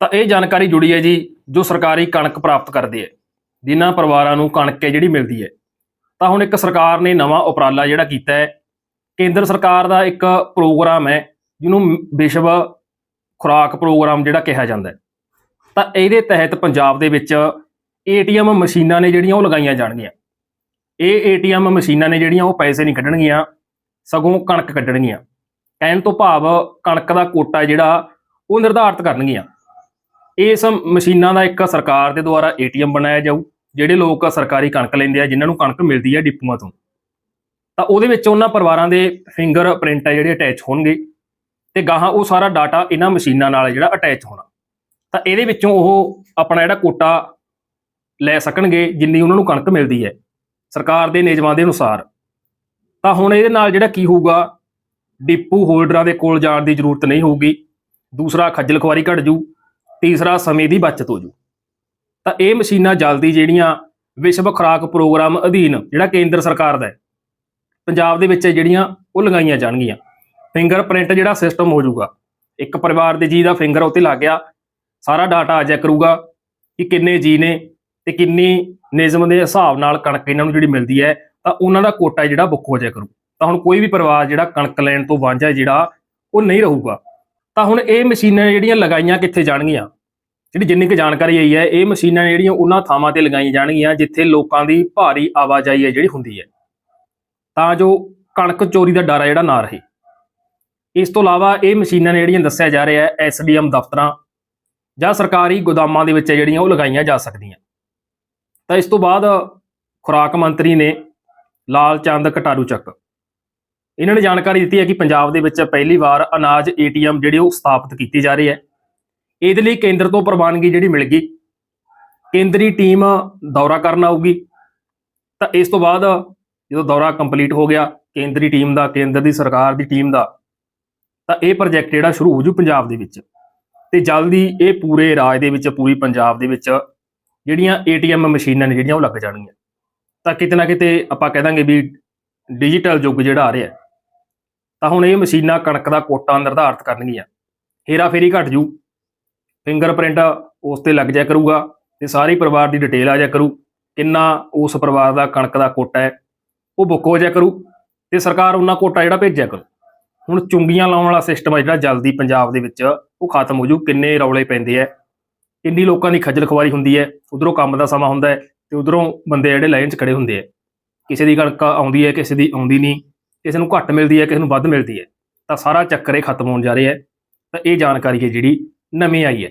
ਤਾਂ ਇਹ ਜਾਣਕਾਰੀ ਜੁੜੀ ਹੈ ਜੀ, ਜੋ ਸਰਕਾਰੀ ਕਣਕ ਪ੍ਰਾਪਤ ਕਰਦੇ ਹੈ, ਜਿਨ੍ਹਾਂ ਪਰਿਵਾਰਾਂ ਨੂੰ ਕਣਕ ਹੈ ਜਿਹੜੀ ਮਿਲਦੀ ਹੈ। ਤਾਂ ਹੁਣ ਇੱਕ ਸਰਕਾਰ ਨੇ ਨਵਾਂ ਉਪਰਾਲਾ ਜਿਹੜਾ ਕੀਤਾ ਹੈ, ਕੇਂਦਰ ਸਰਕਾਰ ਦਾ ਇੱਕ ਪ੍ਰੋਗਰਾਮ ਹੈ, ਜਿਹਨੂੰ ਵਿਸ਼ਵ ਖੁਰਾਕ ਪ੍ਰੋਗਰਾਮ ਜਿਹੜਾ ਕਿਹਾ ਜਾਂਦਾ ਹੈ। ਤਾਂ ਇਹਦੇ ਤਹਿਤ ਪੰਜਾਬ ਦੇ ਵਿੱਚ ਏਟੀਐਮ ਮਸ਼ੀਨਾਂ ਨੇ ਜਿਹੜੀਆਂ ਉਹ ਲਗਾਈਆਂ ਜਾਣਗੀਆਂ। ਇਹ ਏਟੀਐਮ ਮਸ਼ੀਨਾਂ ਨੇ ਜਿਹੜੀਆਂ ਉਹ ਪੈਸੇ ਨਹੀਂ ਕੱਢਣਗੀਆਂ, ਸਗੋਂ ਕਣਕ ਕੱਢਣਗੀਆਂ। ਕਹਿਣ ਤੋਂ ਭਾਵ ਕਣਕ ਦਾ ਕੋਟਾ ਜਿਹੜਾ, ਉਹ ਨਿਰਧਾਰਤ ਕਰਨਗੀਆਂ। ਇਸ ਮਸ਼ੀਨਾਂ ਦਾ ਇੱਕ ਸਰਕਾਰ ਦੇ ਦੁਆਰਾ ਏਟੀਐਮ ਬਣਾਇਆ ਜਾਊ, ਜਿਹੜੇ ਲੋਕ ਸਰਕਾਰੀ ਕਣਕ ਲੈਂਦੇ ਆ, ਜਿਨ੍ਹਾਂ ਨੂੰ ਕਣਕ ਮਿਲਦੀ ਹੈ ਡਿਪੂਆਂ ਤੋਂ। ਤਾਂ ਉਹਦੇ ਵਿੱਚ ਉਹਨਾਂ ਪਰਿਵਾਰਾਂ ਦੇ ਫਿੰਗਰ ਪ੍ਰਿੰਟ ਆ ਜਿਹੜੇ ਅਟੈਚ ਹੋਣਗੇ, ਤੇ ਗਾਹਾਂ ਉਹ ਸਾਰਾ ਡਾਟਾ ਇਹਨਾਂ ਮਸ਼ੀਨਾਂ ਨਾਲ ਜਿਹੜਾ ਅਟੈਚ ਹੋਣਾ। ਤਾਂ ਇਹਦੇ ਵਿੱਚੋਂ ਉਹ ਆਪਣਾ ਜਿਹੜਾ ਕੋਟਾ ਲੈ ਸਕਣਗੇ, ਜਿੰਨੀ ਉਹਨਾਂ ਨੂੰ ਕਣਕ ਮਿਲਦੀ ਹੈ, ਸਰਕਾਰ ਦੇ ਨਿਯਮਾਂ ਦੇ ਅਨੁਸਾਰ। ਤਾਂ ਹੁਣ ਇਹਦੇ ਨਾਲ ਜਿਹੜਾ ਕੀ ਹੋਊਗਾ, ਡਿਪੂ ਹੋਲਡਰਾਂ ਦੇ ਕੋਲ ਜਾਣ ਦੀ ਜ਼ਰੂਰਤ ਨਹੀਂ ਹੋਊਗੀ, ਦੂਸਰਾ ਖੱਜਲ ਖੁਆਰੀ ਘਟ ਜੂ ਤੀਸਰਾ ਸਮੇਂ ਦੀ ਬਚਤ ਹੋ ਜੂ। ਤਾਂ ਇਹ ਮਸ਼ੀਨਾਂ ਜਲਦੀ ਜਿਹੜੀਆਂ ਵਿਸ਼ਵ ਖੁਰਾਕ ਪ੍ਰੋਗਰਾਮ ਅਧੀਨ ਜਿਹੜਾ ਕੇਂਦਰ ਸਰਕਾਰ ਦਾ ਹੈ, ਪੰਜਾਬ ਦੇ ਵਿੱਚ ਜਿਹੜੀਆਂ ਉਹ ਲਗਾਈਆਂ ਜਾਣਗੀਆਂ। ਫਿੰਗਰਪ੍ਰਿੰਟ ਜਿਹੜਾ ਸਿਸਟਮ ਹੋ ਜਾਊਗਾ ਇੱਕ ਪਰਿਵਾਰ ਦੇ ਜੀ ਦਾ ਫਿੰਗਰ ਉੱਤੇ ਲੱਗ ਗਿਆ, ਸਾਰਾ ਡਾਟਾ ਆ ਜਾਇਆ ਕਰੂਗਾ ਕਿ ਕਿੰਨੇ ਜੀ ਨੇ ਤੇ ਕਿੰਨੀ ਨਿਯਮ ਦੇ ਹਿਸਾਬ ਨਾਲ ਕਣਕ ਇਹਨਾਂ ਨੂੰ ਜਿਹੜੀ ਮਿਲਦੀ ਹੈ, ਤਾਂ ਉਹਨਾਂ ਦਾ ਕੋਟਾ ਜਿਹੜਾ ਬੁੱਕ ਹੋ ਜਾਇਆ ਕਰੂ। ਤਾਂ ਹੁਣ ਕੋਈ ਵੀ ਪਰਿਵਾਰ ਜਿਹੜਾ ਕਣਕ ਲੈਣ ਤੋਂ ਵਾਂਝਾ ਜਿਹੜਾ, ਉਹ ਨਹੀਂ ਰਹੂਗਾ। ਤਾਂ ਹੁਣ ਇਹ ਮਸ਼ੀਨਾਂ ਜਿਹੜੀਆਂ ਲਗਾਈਆਂ ਕਿੱਥੇ ਜਾਣਗੀਆਂ? ਜਿਹੜੀ ਜਿੰਨੀ ਕੁ ਜਾਣਕਾਰੀ ਆਈ ਹੈ, ਇਹ ਮਸ਼ੀਨਾਂ ਜਿਹੜੀਆਂ ਉਹਨਾਂ ਥਾਵਾਂ ਤੇ ਲਗਾਈਆਂ ਜਾਣਗੀਆਂ, ਜਿੱਥੇ ਲੋਕਾਂ ਦੀ ਭਾਰੀ ਆਵਾਜਾਈ ਹੈ ਜਿਹੜੀ ਹੁੰਦੀ ਹੈ। ਤਾਂ ਜੋ ਕਣਕ ਚੋਰੀ ਦਾ ਡਰ ਹੈ ਜਿਹੜਾ ਨਾ ਰਹੇ। ਇਸ ਤੋਂ ਇਲਾਵਾ ਇਹ ਮਸ਼ੀਨਾਂ ਜਿਹੜੀਆਂ ਦੱਸਿਆ ਜਾ ਰਿਹਾ ਹੈ ਐਸਡੀਐਮ ਦਫ਼ਤਰਾਂ ਜਾਂ ਸਰਕਾਰੀ ਗੋਦਾਮਾਂ ਦੇ ਵਿੱਚ ਜਿਹੜੀਆਂ ਉਹ ਲਗਾਈਆਂ ਜਾ ਸਕਦੀਆਂ। ਤਾਂ ਇਸ ਤੋਂ ਬਾਅਦ ਖੁਰਾਕ ਮੰਤਰੀ ਨੇ ਲਾਲ ਚੰਦ ਕਟਾਰੂ ਚੱਕ। ਇਹਨਾਂ ਨੇ ਜਾਣਕਾਰੀ ਦਿੱਤੀ ਹੈ ਕਿ ਪੰਜਾਬ ਦੇ ਵਿੱਚ ਪਹਿਲੀ ਵਾਰ ਅਨਾਜ ਏਟੀਐਮ ਜਿਹੜੇ ਉਹ ਸਥਾਪਿਤ ਕੀਤੇ ਜਾ ਰਹੇ ਹੈ। ਇਹਦੇ ਲਈ ਕੇਂਦਰ ਤੋਂ ਪ੍ਰਵਾਨਗੀ ਜਿਹੜੀ ਮਿਲ ਗਈ। ਕੇਂਦਰੀ ਟੀਮ ਦੌਰਾ ਕਰਨ ਆਊਗੀ। ਤਾਂ ਇਸ ਤੋਂ ਬਾਅਦ ਜਦੋਂ ਦੌਰਾ ਕੰਪਲੀਟ ਹੋ ਗਿਆ ਕੇਂਦਰੀ ਟੀਮ ਦਾ, ਕੇਂਦਰ ਦੀ ਸਰਕਾਰ ਦੀ ਟੀਮ ਦਾ, ਤਾਂ ਇਹ ਪ੍ਰੋਜੈਕਟ ਜਿਹੜਾ ਸ਼ੁਰੂ ਹੋ ਜੂ ਪੰਜਾਬ ਦੇ ਵਿੱਚ। ਤੇ ਜਲਦੀ ਇਹ ਪੂਰੇ ਰਾਜ ਦੇ ਵਿੱਚ, ਪੂਰੀ ਪੰਜਾਬ ਦੇ ਵਿੱਚ ਜਿਹੜੀਆਂ ਏਟੀਐਮ ਮਸ਼ੀਨਾਂ ਨੇ ਜਿਹੜੀਆਂ ਉਹ ਲੱਗ ਜਾਣਗੀਆਂ। ਤਾਂ ਕਿਤੇ ਨਾ ਕਿਤੇ ਆਪਾਂ ਕਹਿ ਦਾਂਗੇ ਵੀ ਡਿਜੀਟਲ ਯੁੱਗ ਜਿਹੜਾ ਆ ਰਿਹਾ। ਤਾਂ ਹੁਣ ਇਹ ਮਸ਼ੀਨਾਂ ਕਣਕ ਦਾ ਕੋਟਾ ਨਿਰਧਾਰਤ ਕਰਨਗੀਆਂ। ਹੇਰਾ ਫੇਰੀ ਘਟ ਜੂ। ਫਿੰਗਰਪ੍ਰਿੰਟ ਉਸ ਤੇ ਲੱਗ ਜਾਇਆ ਕਰੂਗਾ ਤੇ ਸਾਰੇ ਪਰਿਵਾਰ ਦੀ ਡਿਟੇਲ ਆ ਜਾਇਆ ਕਰੂ। ਕਿੰਨਾ ਉਸ ਪਰਿਵਾਰ ਦਾ ਕਣਕ ਦਾ ਕੋਟਾ ਹੈ, ਉਹ ਬੁੱਕ ਹੋ ਜਾ ਕਰੂ ਤੇ ਸਰਕਾਰ ਉਹਨਾਂ ਕੋਟਾ ਜਿਹੜਾ ਭੇਜਿਆ ਕਰੂ। ਹੁਣ ਚੁੰਗੀਆਂ ਲਾਉਣ ਵਾਲਾ ਸਿਸਟਮ ਹੈ ਜਿਹੜਾ ਜਲਦੀ ਪੰਜਾਬ ਦੇ ਵਿੱਚ, ਉਹ ਖਤਮ ਹੋ ਜੂ। ਕਿੰਨੇ ਰੌਲੇ ਪੈਂਦੇ ਆ। ਕਿੰਨੀ ਲੋਕਾਂ ਦੀ ਖੱਜਲ ਖਵਾਰੀ ਹੁੰਦੀ ਹੈ, ਉਧਰੋਂ ਕੰਮ ਦਾ ਸਮਾਂ ਹੁੰਦਾ ਹੈ ਤੇ ਉਧਰੋਂ ਬੰਦੇ ਜਿਹੜੇ ਲਾਈਨ 'ਚ ਖੜੇ ਹੁੰਦੇ ਆ। ਕਿਸੇ ਦੀ ਕਣਕ ਆਉਂਦੀ ਹੈ, ਕਿਸੇ ਦੀ ਆਉਂਦੀ ਨਹੀਂ, ਕਿਸੇ ਨੂੰ ਘੱਟ ਮਿਲਦੀ ਹੈ, ਕਿਸੇ ਨੂੰ ਵੱਧ ਮਿਲਦੀ ਹੈ। ਤਾਂ ਸਾਰਾ ਚੱਕਰ ਇਹ ਖਤਮ ਹੋਣ ਜਾ ਰਿਹਾ ਹੈ। ਤਾਂ ਇਹ ਜਾਣਕਾਰੀ ਹੈ ਜਿਹੜੀ ਨਵੀਂ ਆਈ ਹੈ।